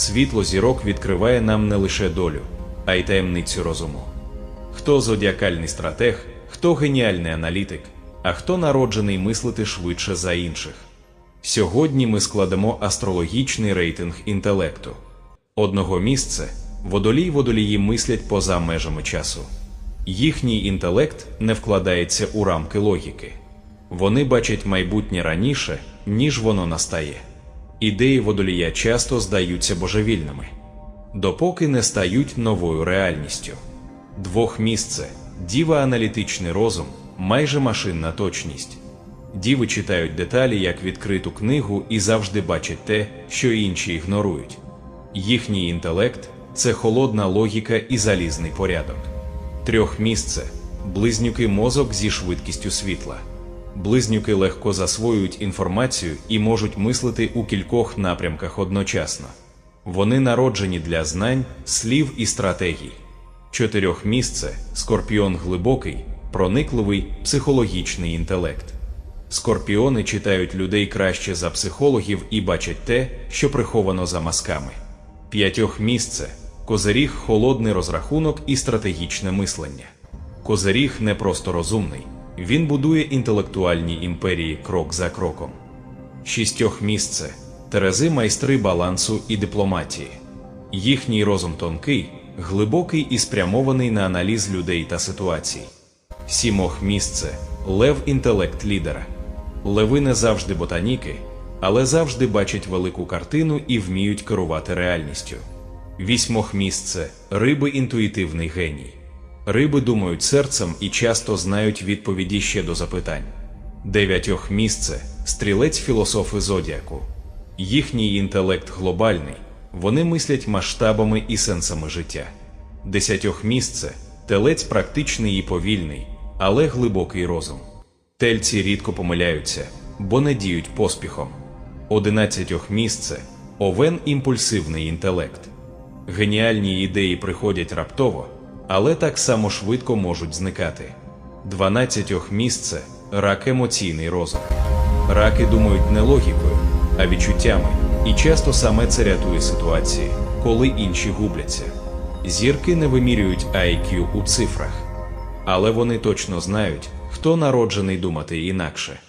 Світло зірок відкриває нам не лише долю, а й таємницю розуму. Хто зодіакальний стратег, хто геніальний аналітик, а хто народжений мислити швидше за інших. Сьогодні ми складемо астрологічний рейтинг інтелекту. Одного місце водолій водолії мислять поза межами часу. Їхній інтелект не вкладається у рамки логіки. Вони бачать майбутнє раніше, ніж воно настає. Ідеї водолія часто здаються божевільними, допоки не стають новою реальністю. Двох місце діва аналітичний розум, майже машинна точність. Діви читають деталі як відкриту книгу і завжди бачать те, що інші ігнорують. Їхній інтелект це холодна логіка і залізний порядок. Трьох місце близнюки мозок зі швидкістю світла. Близнюки легко засвоюють інформацію і можуть мислити у кількох напрямках одночасно. Вони народжені для знань, слів і стратегій. Чотирьох місце скорпіон глибокий, проникливий психологічний інтелект. Скорпіони читають людей краще за психологів і бачать те, що приховано за масками. П'ятьох місце козиріг холодний розрахунок і стратегічне мислення. Козиріг не просто розумний, він будує інтелектуальні імперії крок за кроком. Шістьох місце Терези майстри балансу і дипломатії. Їхній розум тонкий, глибокий і спрямований на аналіз людей та ситуацій. Сімох місце лев інтелект лідера. Леви не завжди ботаніки, але завжди бачать велику картину і вміють керувати реальністю. Вісьмох місце риби інтуїтивний геній. Риби думають серцем і часто знають відповіді ще до запитань. Дев'ятьох місце стрілець філософи зодіаку. Їхній інтелект глобальний, вони мислять масштабами і сенсами життя. Десятьох місце телець практичний і повільний, але глибокий розум. Тельці рідко помиляються, бо не діють поспіхом. Одинадцятьох місце овен імпульсивний інтелект. Геніальні ідеї приходять раптово, але так само швидко можуть зникати. Дванадцятьох місце рак емоційний розум. Раки думають не логікою, а відчуттями, і часто саме це рятує ситуації, коли інші губляться. Зірки не вимірюють IQ у цифрах, але вони точно знають, хто народжений думати інакше.